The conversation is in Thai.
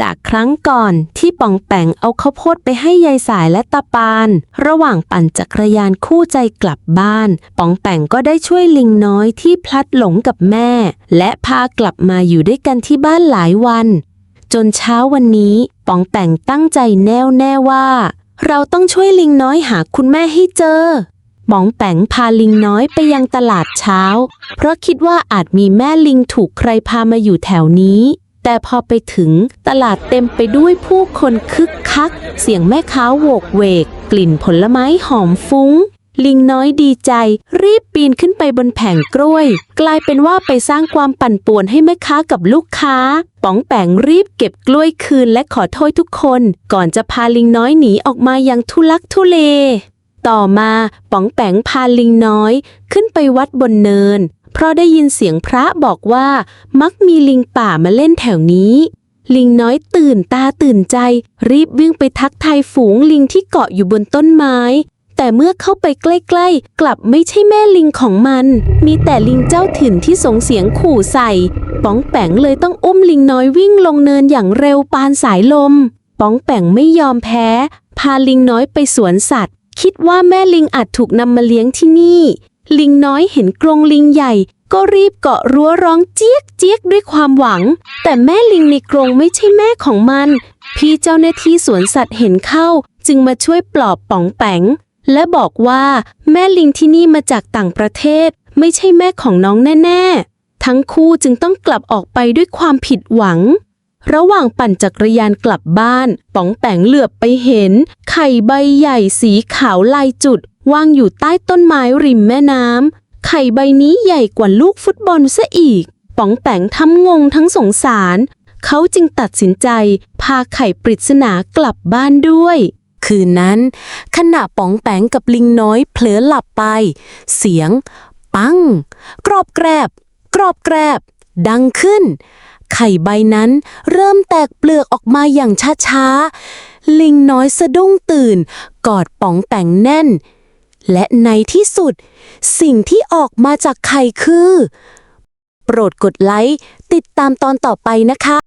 จากครั้งก่อนที่ป๋องแปงเอาข้าวโพดไปให้ยายสายและตาปาน ระหว่างปั่นจักรยานคู่ใจกลับบ้านป๋องแปงก็ได้ช่วยลิงน้อยที่พลัดหลงกับแม่ และพากลับมาอยู่ด้วยกันที่บ้านหลายวัน จนเช้าวันนี้ป๋องแปงตั้งใจแน่วแน่ว่า เราต้องช่วยลิงน้อยหาคุณแม่ให้เจอป๋องแปงพาลิงน้อยไปยังตลาดเช้า เพราะคิดว่าอาจมีแม่ลิงถูกใครพามาอยู่แถวนี้ แต่พอไปถึงตลาดเต็มไปด้วยผู้คนคึกคัก เสียงแม่ค้าโวกเวก กลิ่นผลไม้หอมฟุ้ง ลิงน้อยดีใจ รีบปีนขึ้นไปบนแผงกล้วย กลายเป็นว่าไปสร้างความปั่นป่วนให้แม่ค้ากับลูกค้า ป๋องแปงรีบเก็บกล้วยคืนและขอโทษทุกคน ก่อนจะพาลิงน้อยหนีออกมาอย่างทุลักทุเล ต่อมาป๋องแปงพาลิงน้อย ขึ้นไปวัดบนเนิน เพราะได้ยินเสียงพระบอกว่า มักมีลิงป่ามาเล่นแถวนี้ ลิงน้อยตื่นตาตื่นใจ รีบวิ่งไปทักทายฝูงลิงที่เกาะอยู่บนต้นไม้ แต่เมื่อเข้าไปใกล้ๆ กลับไม่ใช่แม่ลิงของมัน มีแต่ลิงเจ้าถิ่นที่ส่งเสียงขู่ใส่ ป๋องแป๋งเลยต้องอุ้มลิงน้อยวิ่งลงเนินอย่างเร็วปานสายลม ป๋องแป๋งไม่ยอมแพ้ พาลิงน้อยไปสวนสัตว์ คิดว่าแม่ลิงอาจถูกนำมาเลี้ยงที่นี่ ลิงน้อยเห็นกรงลิงใหญ่ ก็รีบเกาะรั้วร้องเจี๊ยกเจี๊ยกด้วยความหวัง แต่แม่ลิงในกรงไม่ใช่แม่ของมัน พี่เจ้าหน้าที่สวนสัตว์เห็นเข้า จึงมาช่วยปลอบป๋องแปงและบอกว่าแม่ลิงที่นี่มาจากต่างประเทศ ไม่ใช่แม่ของน้องแน่ ๆ ทั้งคู่จึงต้องกลับออกไปด้วยความผิดหวัง ระหว่างปั่นจักรยานกลับบ้าน ป๋องแปงเหลือบไปเห็น ไข่ใบใหญ่สีขาวลายจุด วางอยู่ใต้ต้นไม้ริมแม่น้ำ ไข่ใบนี้ใหญ่กว่าลูกฟุตบอลซะอีก ป๋องแปงทั้งงงทั้งสงสาร เขาจึงตัดสินใจ พาไข่ปริศนากลับบ้านด้วย คืนนั้น ขณะป๋องแปงกับลิงน้อยเผลอหลับไป เสียง ปัง กรอบแกรบ กรอบแกรบ ดังขึ้น ไข่ใบนั้นเริ่มแตกเปลือกออกมาอย่างช้าๆลิงน้อยสะดุ้งตื่น กอดป๋องแปงแน่น และในที่สุด สิ่งที่ออกมาจากไข่คือ โปรดกดไลค์ ติดตามตอนต่อไปนะคะ